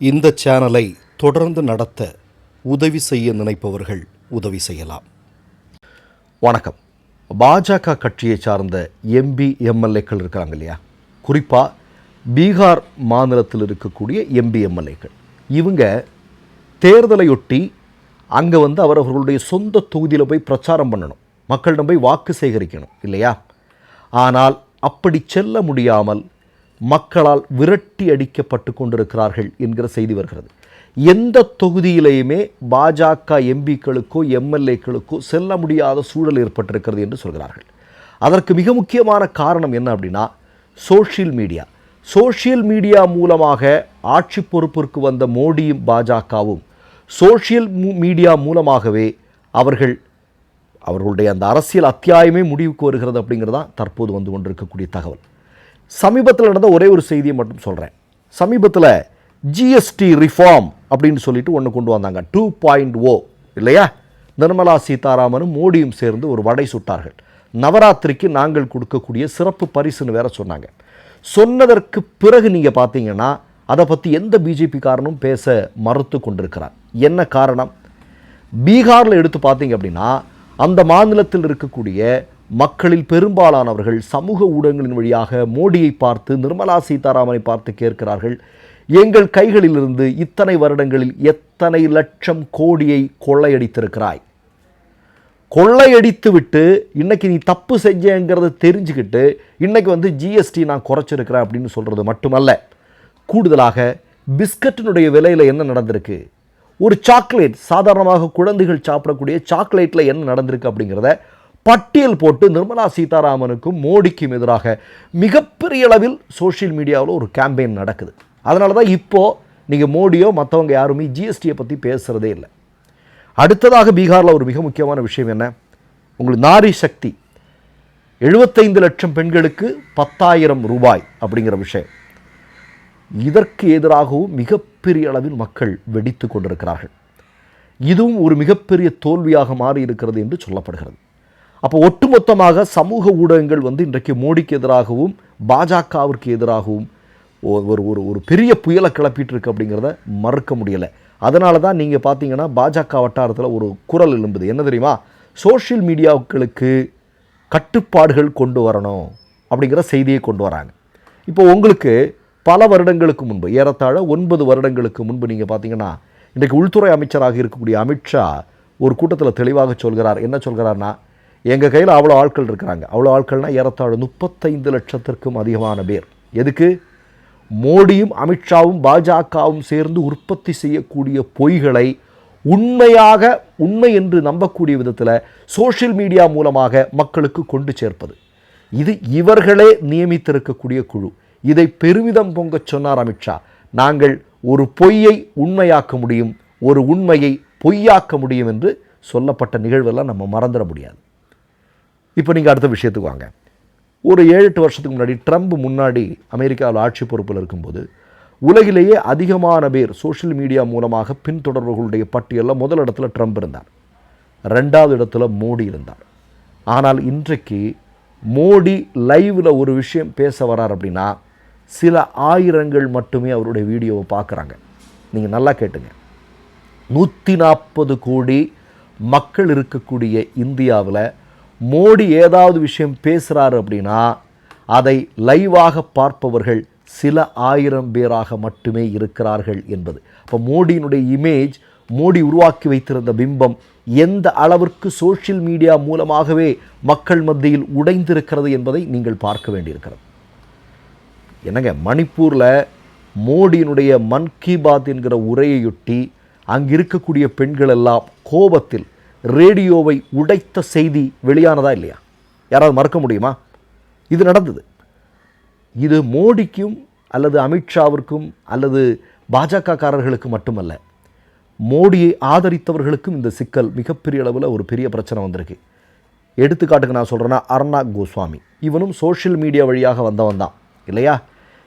இந்த சேனலை தொடர்ந்து நடத்த உதவி செய்ய நினைப்பவர்கள் உதவி செய்யலாம். வணக்கம். பாஜக கட்சியை சார்ந்த எம்பி எம்எல்ஏக்கள் இருக்காங்க இல்லையா? குறிப்பாக பீகார் மாநிலத்தில் இருக்கக்கூடிய எம்பி எம்எல்ஏக்கள். இவங்க தேர்தலையொட்டி அங்கே வந்து அவரவர்களுடைய சொந்த தொகுதியில் போய் பிரச்சாரம் பண்ணணும். மக்களிடம் போய் வாக்கு சேகரிக்கணும் இல்லையா? ஆனால் அப்படி செல்ல முடியாமல் மக்களால் விரட்டி அடிக்கப்பட்டு கொண்டிருக்கிறார்கள் என்கிற செய்தி வருகிறது. எந்த தொகுதியிலேயுமே பாஜக எம்பிக்களுக்கோ எம்எல்ஏக்களுக்கோ செல்ல முடியாத சூழல் ஏற்பட்டிருக்கிறது என்று சொல்கிறார்கள். அதற்கு மிக முக்கியமான காரணம் என்ன அப்படின்னா சோஷியல் மீடியா. சோஷியல் மீடியா மூலமாக ஆட்சி பொறுப்பிற்கு வந்த மோடியும் பாஜகவும் சோஷியல் மீடியா மூலமாகவே அவர்கள் அவர்களுடைய அந்த அரசியல் அத்தியாயமே முடிவுக்கு வருகிறது அப்படிங்கிறது தான் தற்போது வந்து கொண்டிருக்கக்கூடிய தகவல். சமீபத்தில் நடந்த ஒரே ஒரு செய்தியை மட்டும் சொல்கிறேன் சமீபத்தில் ஜிஎஸ்டி ரிஃபார்ம் அப்படின்னு சொல்லிட்டு ஒன்று கொண்டு வந்தாங்க. டூ பாயிண்ட் ஓ இல்லையா? நிர்மலா சீதாராமனும் மோடியும் சேர்ந்து ஒரு வடை சுட்டார்கள். நவராத்திரிக்கு நாங்கள் கொடுக்கக்கூடிய சிறப்பு பரிசுன்னு வேற சொன்னாங்க. சொன்னதற்கு பிறகு நீங்கள் பார்த்தீங்கன்னா அதை பற்றி எந்த பிஜேபி காரனும் பேச மறுத்து கொண்டிருக்கிறார். என்ன காரணம்? பீகாரில் எடுத்து பார்த்தீங்க அப்படின்னா அந்த மாநிலத்தில் இருக்கக்கூடிய மக்களில் பெரும்பாலானவர்கள் சமூக ஊடகங்களின் வழியாக மோடியை பார்த்து நிர்மலா சீதாராமனை பார்த்து கேட்கிறார்கள். எங்கள் கைகளிலிருந்து இத்தனை வருடங்களில் எத்தனை லட்சம் கோடியை கொள்ளையடித்திருக்கிறாய்? கொள்ளையடித்து விட்டு இன்னைக்கு நீ தப்பு செஞ்சேங்கிறத தெரிஞ்சுக்கிட்டு இன்றைக்கி வந்து ஜிஎஸ்டி நான் குறைச்சிருக்கிறேன் அப்படின்னு சொல்கிறது மட்டுமல்ல. கூடுதலாக பிஸ்கட்டினுடைய விலையில் என்ன நடந்திருக்கு? ஒரு சாக்லேட் சாதாரணமாக குழந்தைகள் சாப்பிடக்கூடிய சாக்லேட்டில் என்ன நடந்திருக்கு அப்படிங்கிறத பட்டியல் போட்டு நிர்மலா சீதாராமனுக்கும் மோடிக்கும் எதிராக மிகப்பெரிய அளவில் சோஷியல் மீடியாவில் ஒரு கேம்பெயின் நடக்குது. அதனால தான் இப்போது நீங்கள் மோடியோ மற்றவங்க யாருமே ஜிஎஸ்டியை பற்றி பேசுகிறதே இல்லை. அடுத்ததாக பீகாரில் ஒரு மிக முக்கியமான விஷயம் என்ன? உங்களுக்கு நாரி சக்தி. எழுபத்தைந்து லட்சம் பெண்களுக்கு பத்தாயிரம் ரூபாய் அப்படிங்கிற விஷயம். இதற்கு எதிராகவும் மிகப்பெரிய அளவில் மக்கள் வெடித்து கொண்டிருக்கிறார்கள். இதுவும் ஒரு மிகப்பெரிய தோல்வியாக மாறி இருக்கிறது என்று சொல்லப்படுகிறது. அப்போ ஒட்டுமொத்தமாக சமூக ஊடகங்கள் வந்து இன்றைக்கு மோடிக்கு எதிராகவும் பாஜகவிற்கு எதிராகவும் ஒரு ஒரு ஒரு பெரிய புயலை கிளப்பிட்டு இருக்கு அப்படிங்கிறத மறுக்க முடியலை. அதனால தான் நீங்கள் பார்த்தீங்கன்னா பாஜக வட்டாரத்தில் ஒரு குரல் எழும்புது. என்ன தெரியுமா? சோஷியல் மீடியாக்களுக்கு கட்டுப்பாடுகள் கொண்டு வரணும் அப்படிங்கிற செய்தியை கொண்டு வராங்க. இப்போ உங்களுக்கு பல வருடங்களுக்கு முன்பு ஏறத்தாழ ஒன்பது வருடங்களுக்கு முன்பு நீங்கள் பார்த்தீங்கன்னா இன்றைக்கு உள்துறை அமைச்சராக இருக்கக்கூடிய அமித்ஷா ஒரு கூட்டத்தில் தெளிவாக சொல்கிறார். என்ன சொல்கிறார்னா எங்கள் கையில் அவ்வளோ ஆட்கள் இருக்கிறாங்க. அவ்வளோ ஆட்கள்னால் ஏறத்தாழ முப்பத்தைந்து லட்சத்திற்கும் அதிகமான பேர். எதுக்கு? மோடியும் அமித்ஷாவும் பாஜகவும் சேர்ந்து உற்பத்தி செய்யக்கூடிய பொய்களை உண்மையாக உண்மை என்று நம்பக்கூடிய விதத்தில் சோஷியல் மீடியா மூலமாக மக்களுக்கு கொண்டு சேர்ப்பது. இது இவர்களே நியமித்திருக்கக்கூடிய குழு. இதை பெருமிதம் பொங்கச் சொன்னார் அமித்ஷா. நாங்கள் ஒரு பொய்யை உண்மையாக்க முடியும் ஒரு உண்மையை பொய்யாக்க முடியும் என்று சொல்லப்பட்ட நிகழ்வெல்லாம் நம்ம மறந்துட முடியாது. இப்போ நீங்கள் அடுத்த விஷயத்துக்கு வாங்க. ஒரு ஏழு எட்டு வருஷத்துக்கு முன்னாடி ட்ரம்ப் முன்னாடி அமெரிக்காவில் ஆட்சி பொறுப்பில் இருக்கும்போது உலகிலேயே அதிகமான பேர் சோஷியல் மீடியா மூலமாக பின்தொடர்பவர்களுடைய பட்டியலில் முதல் இடத்துல ட்ரம்ப் இருந்தார். ரெண்டாவது இடத்துல மோடி இருந்தார். ஆனால் இன்றைக்கு மோடி லைவில் ஒரு விஷயம் பேச வரார் அப்படின்னா சில ஆயிரங்கள் மட்டுமே அவருடைய வீடியோவை பார்க்குறாங்க. நீங்கள் நல்லா கேட்டுங்க. நூற்றி நாற்பது கோடி மக்கள் இருக்கக்கூடிய இந்தியாவில் மோடி ஏதாவது விஷயம் பேசுகிறாரு அப்படின்னா அதை லைவாக பார்ப்பவர்கள் சில ஆயிரம் பேராக மட்டுமே இருக்கிறார்கள் என்பது. அப்போ மோடியினுடைய இமேஜ் மோடி உருவாக்கி வைத்திருந்த பிம்பம் எந்த அளவிற்கு சோஷியல் மீடியா மூலமாகவே மக்கள் மத்தியில் உடைந்திருக்கிறது என்பதை நீங்கள் பார்க்க வேண்டியிருக்கிறது. என்னங்க மணிப்பூரில் மோடியினுடைய மன் கி பாத் என்கிற உரையையொட்டி அங்கு இருக்கக்கூடிய பெண்கள் எல்லாம் கோபத்தில் ரேடியோவை உடைத்த செய்தி வெளியானதா இல்லையா? யாராவது மறக்க முடியுமா? இது நடந்தது. இது மோடிக்கும் அல்லது அமித்ஷாவிற்கும் அல்லது பாஜகக்காரர்களுக்கு மட்டுமல்ல மோடியை ஆதரித்தவர்களுக்கும் இந்த சிக்கல் மிகப்பெரிய அளவில் ஒரு பெரிய பிரச்சனை வந்திருக்கு. எடுத்துக்காட்டுக்கு நான் சொல்கிறேன்னா அர்ணா கோஸ்வாமி. இவனும் சோஷியல் மீடியா வழியாக வந்தவன் தான் இல்லையா?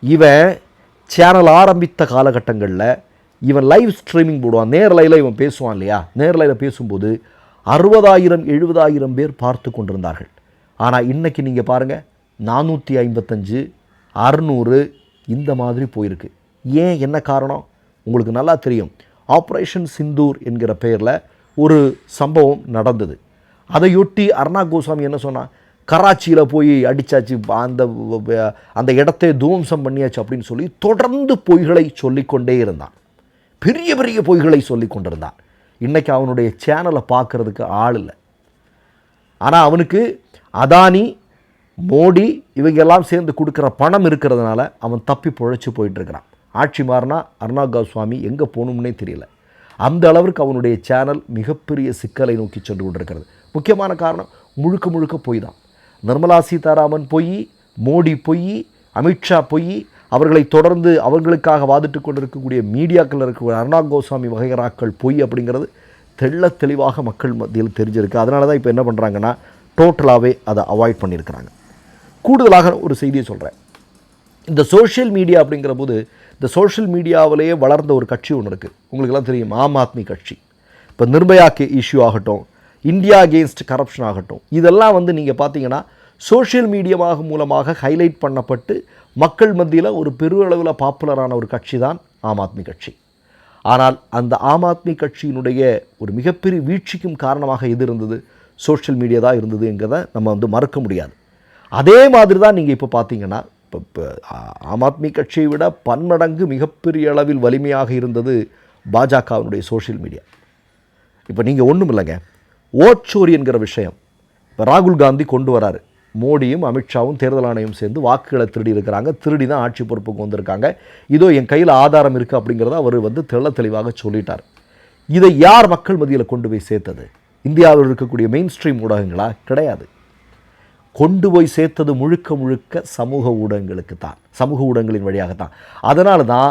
இவன் சேனல் ஆரம்பித்த காலகட்டங்களில் இவன் லைவ் ஸ்ட்ரீமிங் போடுவான். நேரலையில் இவன் பேசுவான் இல்லையா? நேரலையில் பேசும்போது அறுபதாயிரம் எழுபதாயிரம் பேர் பார்த்து கொண்டிருந்தார்கள். ஆனால் இன்னைக்கு நீங்கள் பாருங்கள் நானூற்றி ஐம்பத்தஞ்சு அறுநூறு இந்த மாதிரி போயிருக்கு. ஏன் என்ன காரணம்? உங்களுக்கு நல்லா தெரியும். ஆப்ரேஷன் சிந்தூர் என்கிற பெயரில் ஒரு சம்பவம் நடந்தது. அதையொட்டி அர்ணா கோசாமி என்ன சொன்னான் கராச்சியில் போய் அடிச்சாச்சு அந்த அந்த இடத்தை துவம்சம் பண்ணியாச்சு அப்படின்னு சொல்லி தொடர்ந்து பொய்களை சொல்லிக்கொண்டே இருந்தான். பெரிய பெரிய பொய்களை சொல்லி கொண்டிருந்தான் இன்றைக்கி அவனுடைய சேனலை பார்க்கறதுக்கு ஆள் இல்லை. ஆனால் அவனுக்கு அதானி மோடி இவங்கெல்லாம் சேர்ந்து கொடுக்குற பணம் இருக்கிறதுனால அவன் தப்பி பொழைச்சி போயிட்டுருக்கிறான். ஆட்சி மாறினா அருணா கோஸ்வாமி எங்கே போகணும்னே தெரியல. அந்த அளவிற்கு அவனுடைய சேனல் மிகப்பெரிய சிக்கலை நோக்கி சென்று கொண்டிருக்கிறது. முக்கியமான காரணம் முழுக்க முழுக்க பொய் தான். நிர்மலா சீதாராமன் பொய் மோடி பொய் அமித்ஷா பொய் அவர்களை தொடர்ந்து அவர்களுக்காக வாதிட்டு கொண்டிருக்கக்கூடிய மீடியாக்கள் இருக்கக்கூடிய அருணா கோஸ்வாமி வகைராக்கள் பொய் அப்படிங்கிறது தெள்ள தெளிவாக மக்கள் மத்தியில் தெரிஞ்சிருக்கு. அதனால தான் இப்போ என்ன பண்ணுறாங்கன்னா டோட்டலாகவே அதை அவாய்ட் பண்ணியிருக்கிறாங்க. கூடுதலாக ஒரு செய்தியை சொல்கிறேன் இந்த சோஷியல் மீடியா அப்படிங்கிற போது இந்த சோஷியல் மீடியாவிலேயே வளர்ந்த ஒரு கட்சி ஒன்று இருக்குது உங்களுக்கெல்லாம் தெரியும் ஆம் ஆத்மி கட்சி. இப்போ நிர்பயா கே இஷ்யூ ஆகட்டும் இந்தியா அகேன்ஸ்ட் கரப்ஷன் ஆகட்டும் இதெல்லாம் வந்து நீங்கள் பார்த்தீங்கன்னா சோஷியல் மீடியாவாக மூலமாக ஹைலைட் பண்ணப்பட்டு மக்கள் மத்தியில் ஒரு பெருளவில் பாப்புலரான ஒரு கட்சி தான் ஆம் ஆத்மி கட்சி. ஆனால் அந்த ஆம் ஆத்மி கட்சியினுடைய ஒரு மிகப்பெரிய வீழ்ச்சிக்கும் காரணமாக எது இருந்தது? சோஷியல் மீடியா தான் இருந்ததுங்கிறத நம்ம வந்து மறுக்க முடியாது. அதே மாதிரி தான் நீங்கள் இப்போ பார்த்தீங்கன்னா இப்போ இப்போ ஆம் ஆத்மி கட்சியை விட பன்மடங்கு மிகப்பெரிய அளவில் வலிமையாக இருந்தது பாஜகவினுடைய சோஷியல் மீடியா இப்போ நீங்கள் ஒன்றும் இல்லைங்க. ஓட்சோரி என்கிற விஷயம் இப்போ ராகுல் காந்தி கொண்டு வராரு. மோடியும் அமித்ஷாவும் தேர்தல் ஆணையம் சேர்ந்து வாக்குகளை திருடி இருக்கிறாங்க திருடி தான் ஆட்சி பொறுப்புக்கு வந்திருக்காங்க. இதோ என் கையில் ஆதாரம் இருக்குது அப்படிங்கிறத அவர் வந்து தெள்ள தெளிவாக சொல்லிட்டார். இதை யார் மக்கள் மத்தியில் கொண்டு போய் சேர்த்தது? இந்தியாவில் இருக்கக்கூடிய மெயின் ஸ்ட்ரீம் ஊடகங்களா? கிடையாது. கொண்டு போய் சேர்த்தது முழுக்க முழுக்க சமூக ஊடகங்களுக்கு தான். சமூக ஊடகங்களின் வழியாகத்தான். அதனால தான்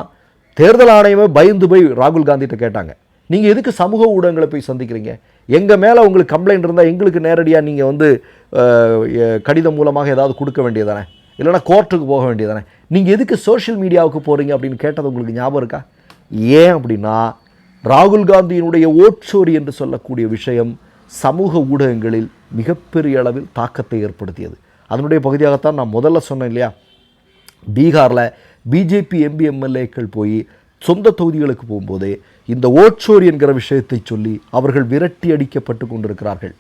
தேர்தல் ஆணையமே பயந்து போய் ராகுல் காந்திகிட்ட கேட்டாங்க. நீங்கள் எதுக்கு சமூக ஊடகங்களை போய் சந்திக்கிறீங்க? எங்கள் மேலே உங்களுக்கு கம்ப்ளைண்ட் இருந்தால் எங்களுக்கு நேரடியாக நீங்கள் வந்து கடிதம் மூலமாக ஏதாவது கொடுக்க வேண்டியதானே? இல்லைன்னா கோர்ட்டுக்கு போக வேண்டியதானே? நீங்கள் எதுக்கு சோஷியல் மீடியாவுக்கு போகிறீங்க அப்படின்னு கேட்டது உங்களுக்கு ஞாபகம் இருக்கா? ஏன் அப்படின்னா ராகுல் காந்தியினுடைய ஓட்சோரி என்று சொல்லக்கூடிய விஷயம் சமூக ஊடகங்களில் மிகப்பெரிய அளவில் தாக்கத்தை ஏற்படுத்தியது. அதனுடைய பகுதியாகத்தான் நான் முதல்ல சொன்னேன் இல்லையா? பீகாரில் பிஜேபி எம்பி எம்எல்ஏக்கள் போய் சொந்த தொகுதிகளுக்கு போகும்போதே இந்த ஓட்சோர் என்கிற விஷயத்தை சொல்லி அவர்கள் விரட்டி அடிக்கப்பட்டு கொண்டிருக்கிறார்கள்.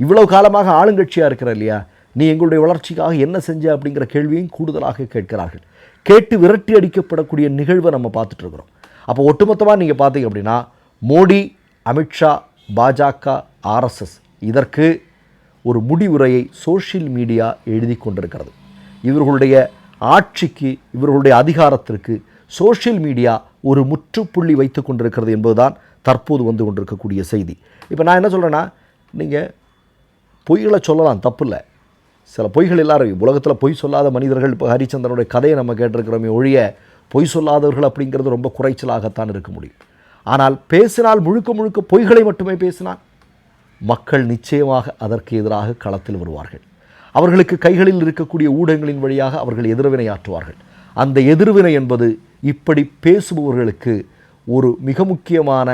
இவ்வளவு காலமாக ஆளுங்கட்சியாக இருக்கிற இல்லையா? நீ எங்களுடைய வளர்ச்சிக்காக என்ன செஞ்ச அப்படிங்கிற கேள்வியும் கூடுதலாக கேட்கிறார்கள். கேட்டு விரட்டி அடிக்கப்படக்கூடிய நிகழ்வை நம்ம பார்த்துட்ருக்குறோம் அப்போ ஒட்டுமொத்தமாக நீங்கள் பார்த்தீங்க அப்படின்னா மோடி அமித்ஷா பாஜக ஆர்எஸ்எஸ் இதற்கு ஒரு முடிவுரையை சோஷியல் மீடியா எழுதி கொண்டிருக்கிறது. இவர்களுடைய ஆட்சிக்கு இவர்களுடைய அதிகாரத்திற்கு சோஷியல் மீடியா ஒரு முற்றுப்புள்ளி வைத்து கொண்டிருக்கிறது என்பதுதான் தற்போது வந்து கொண்டிருக்கக்கூடிய செய்தி. இப்போ நான் என்ன சொல்கிறேன்னா நீங்கள் பொய்களை சொல்லலாம் தப்பு இல்லை சில பொய்கள் எல்லாரும் உலகத்தில் பொய் சொல்லாத மனிதர்கள் இப்போ ஹரிச்சந்திரனுடைய கதையை நம்ம கேட்டிருக்கிறோமே ஒழிய பொய் சொல்லாதவர்கள் அப்படிங்கிறது ரொம்ப குறைச்சலாகத்தான் இருக்க முடியும். ஆனால் பேசினால் முழுக்க முழுக்க பொய்களை மட்டுமே பேசினால் மக்கள் நிச்சயமாக அதற்கு எதிராக களத்தில் வருவார்கள். அவர்களுக்கு கைகளில் இருக்கக்கூடிய ஊடகங்களின் வழியாக அவர்கள் எதிர்வினை ஆற்றுவார்கள் அந்த எதிர்வினை என்பது இப்படி பேசுபவர்களுக்கு ஒரு மிக முக்கியமான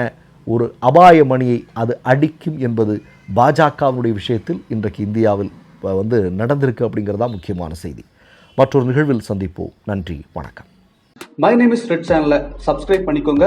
ஒரு அபாய மணியை அது அடிக்கும் என்பது பாஜகவினுடைய விஷயத்தில் இன்றைக்கு இந்தியாவில் வந்து நடந்திருக்கு அப்படிங்கிறதா முக்கியமான செய்தி. மற்றொரு நிகழ்வில் சந்திப்போம். நன்றி. வணக்கம். மை நேம் இஸ் ரெட் சேனலை சப்ஸ்கிரைப் பண்ணிக்கோங்க.